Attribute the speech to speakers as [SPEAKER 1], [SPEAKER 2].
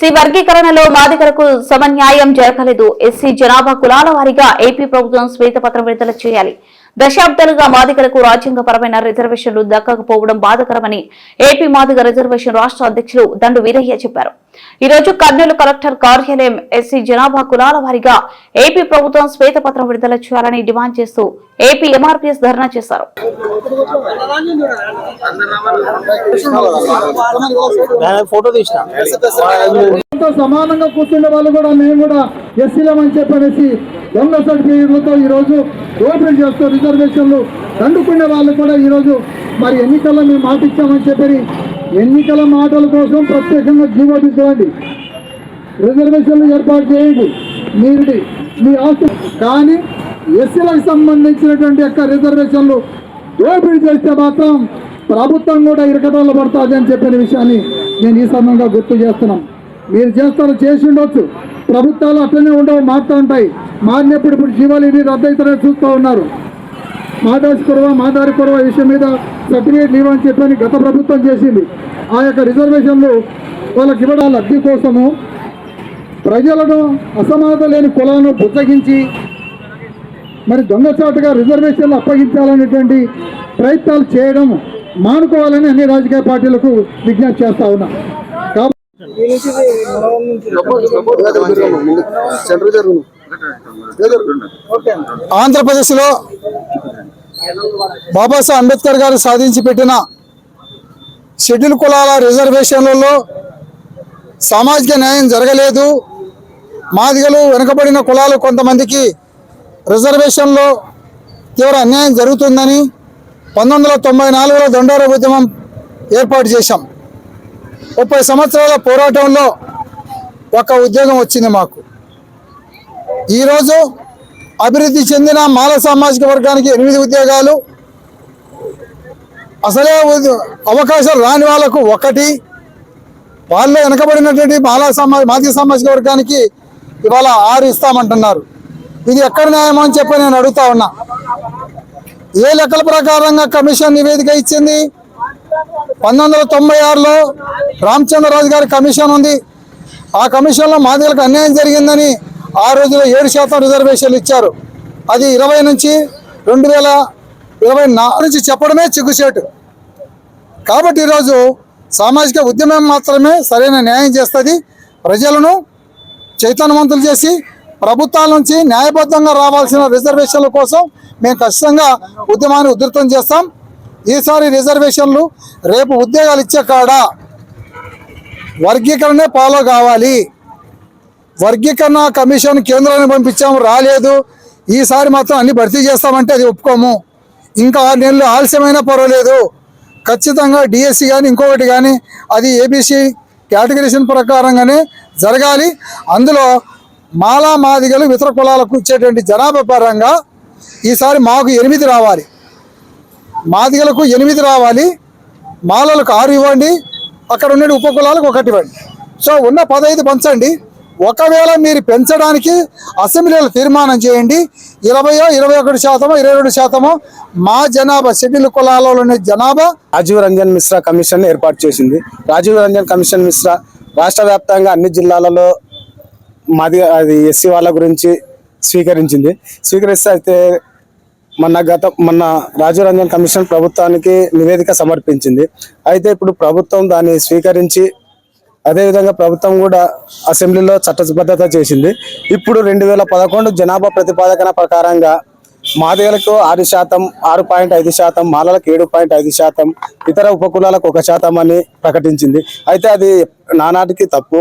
[SPEAKER 1] SC వర్గీకరణలో మాదిగలకు సమన్యాయం జరగలేదు ఎస్సీ జనాభా కులాల వారీగా ఏపీ ప్రభుత్వం శ్వేతపత్రం విడుదల చేయాలి. దశాబ్దాలుగా మాదిగలకు రాజ్యాంగపరమైన రిజర్వేషన్లు దక్కకపోవడం బాధకరమని ఏపీ మాదిగ రిజర్వేషన్ రాష్ట్ర అధ్యక్షులు దండు వీరయ్య చెప్పారు. ఈ రోజు కర్నూలు కలెక్టర్ కార్యాలయం ఎస్సీ జనాభా కులాల వారీగా ఏపీ ప్రభుత్వం శ్వేతపత్రం విడుదల చేయాలని డిమాండ్ చేస్తూ ఏపీ ఎంఆర్పీఎస్ ధర్నా చేశారు.
[SPEAKER 2] సమానంగా కూర్చుండే వాళ్ళు కూడా మేము కూడా ఎస్సీలమని చెప్పనేసి దొంగ సర్టిఫికేట్లతో ఈరోజు దోపిడీ చేస్తూ రిజర్వేషన్లు దండుకునే వాళ్ళు కూడా ఈరోజు మరి ఎన్నికల్లో మేము మాట ఇచ్చామని చెప్పి ఎన్నికల మాటల కోసం ప్రత్యేకంగా జీవో తీసుకోండి. రిజర్వేషన్లు ఏర్పాటు చేయండి. మీరు మీ ఆస్తి. కానీ ఎస్సీలకు సంబంధించినటువంటి యొక్క రిజర్వేషన్లు దోపిడీ చేస్తే మాత్రం ప్రభుత్వం కూడా ఇరకటంలో పడుతుంది అని చెప్పిన విషయాన్ని నేను ఈ సమయంగా గుర్తు చేస్తున్నాం మీరు చేస్తారు చేసి ఉండొచ్చు. ప్రభుత్వాలు అట్లనే ఉండవు మారుతూ ఉంటాయి. మారినప్పుడు ఇప్పుడు జీవాలు ఇవి రద్దయితారని చూస్తూ ఉన్నారు. మాదాసి కురవ మాదారి కురవ విషయం మీద సర్టిఫికేట్ ఇవ్వని చెప్పని గత ప్రభుత్వం చేసింది. ఆ యొక్క రిజర్వేషన్లు వాళ్ళకి ఇవ్వడాల లబ్ధి కోసము ప్రజలను అసమానత లేని కులాలను బుద్ధగించి మరి దొంగచాటుగా రిజర్వేషన్లు అప్పగించాలనేటువంటి ప్రయత్నాలు చేయడం మానుకోవాలని అన్ని రాజకీయ పార్టీలకు విజ్ఞప్తి చేస్తా ఉన్నా. ఆంధ్రప్రదేశ్లో బాబాసాహెబ్ అంబేద్కర్ గారు సాధించి పెట్టిన షెడ్యూల్ కులాల రిజర్వేషన్లలో సామాజిక న్యాయం జరగలేదు. మాదిగలు వెనుకబడిన కులాలు కొంతమందికి రిజర్వేషన్లో తీవ్ర అన్యాయం జరుగుతుందని పంతొమ్మిది వందల తొంభై నాలుగులో దండోర ఉద్యమం ఏర్పాటు చేశాం. ముప్పై సంవత్సరాల పోరాటంలో ఒక ఉద్యోగం వచ్చింది మాకు. ఈరోజు అభివృద్ధి చెందిన మాల సామాజిక వర్గానికి ఎనిమిది ఉద్యోగాలు. అసలే ఉద్య- అవకాశాలు రాని వాళ్ళకు ఒకటి. వాళ్ళు వెనకబడినటువంటి మాలా సమాజ మాదిక సామాజిక వర్గానికి ఇవాళ ఆరు ఇస్తామంటున్నారు. ఇది ఎక్కడ న్యాయమో అని చెప్పి నేను అడుగుతా ఉన్నా. ఏ లెక్కల ప్రకారంగా కమిషన్ నివేదిక ఇచ్చింది? పంతొమ్మిది వందల తొంభై ఆరులో రామచంద్రరాజు గారి కమిషన్ ఉంది. ఆ కమిషన్లో మాదిగలకు అన్యాయం జరిగిందని ఆ రోజులో ఏడు శాతం రిజర్వేషన్లు ఇచ్చారు. అది ఇరవై నుంచి రెండు వేల ఇరవై నాలుగు నుంచి చెప్పడమే చిగ్గుచేటు. కాబట్టి ఈరోజు సామాజిక ఉద్యమం మాత్రమే సరైన న్యాయం చేస్తుంది. ప్రజలను చైతన్యవంతులు చేసి ప్రభుత్వాల నుంచి న్యాయబద్ధంగా రావాల్సిన రిజర్వేషన్ల కోసం మేము ఖచ్చితంగా ఉద్యమాన్ని ఉధృతం చేస్తాం. ఈసారి రిజర్వేషన్లు రేపు ఉద్యోగాలు ఇచ్చే కాడ వర్గీకరణే ఫాలో కావాలి. వర్గీకరణ కమిషన్ కేంద్రానికి పంపించాము రాలేదు. ఈసారి మాత్రం అన్ని భర్తీ చేస్తామంటే అది ఒప్పుకోము. ఇంకా ఆరు నెలలు ఆలస్యమైనా పర్వాలేదు. ఖచ్చితంగా డిఎస్సి కానీ ఇంకొకటి కానీ అది ఏబీసీ కేటగిరీషన్ ప్రకారంగానే జరగాలి. అందులో మాలా మాదిగలు ఇతర కులాలకు ఇచ్చేటువంటి జనాభా పరంగా ఈసారి మాకు ఎనిమిది రావాలి. మాదిగలకు ఎనిమిది రావాలి. మాలలకు ఆరు ఇవ్వండి. అక్కడ ఉండే ఉపకులాలకు ఒకటి ఇవ్వండి. సో ఉన్న పదహైదు పంచండి. ఒకవేళ మీరు పెంచడానికి అసెంబ్లీలో తీర్మానం చేయండి. ఇరవయో ఇరవై ఒకటి శాతమో ఇరవై రెండు శాతమో మా జనాభా షెడ్యూల్ కులాలలో జనాభా
[SPEAKER 3] రాజీవ్ రంజన్ మిశ్రా కమిషన్ ఏర్పాటు చేసింది. రాజీవ్ రంజన్ కమిషన్ మిశ్రా రాష్ట్ర వ్యాప్తంగా అన్ని జిల్లాలలో మాది అది ఎస్సీ వాళ్ళ గురించి స్వీకరించింది. స్వీకరిస్తే అయితే మొన్న గత మొన్న రాజీవ్ రంజన్ కమిషన్ ప్రభుత్వానికి నివేదిక సమర్పించింది. అయితే ఇప్పుడు ప్రభుత్వం దాన్ని స్వీకరించి అదేవిధంగా ప్రభుత్వం కూడా అసెంబ్లీలో చట్టబద్ధత చేసింది. ఇప్పుడు రెండు వేల పదకొండు జనాభా ప్రతిపాదన ప్రకారంగా మాదిగలకు ఆరు శాతం ఆరు పాయింట్ ఐదు శాతం మాలలకు ఏడు పాయింట్ ఐదు శాతం ఇతర ఉపకులాలకు ఒక శాతం అని ప్రకటించింది. అయితే అది నానాటికి తప్పు.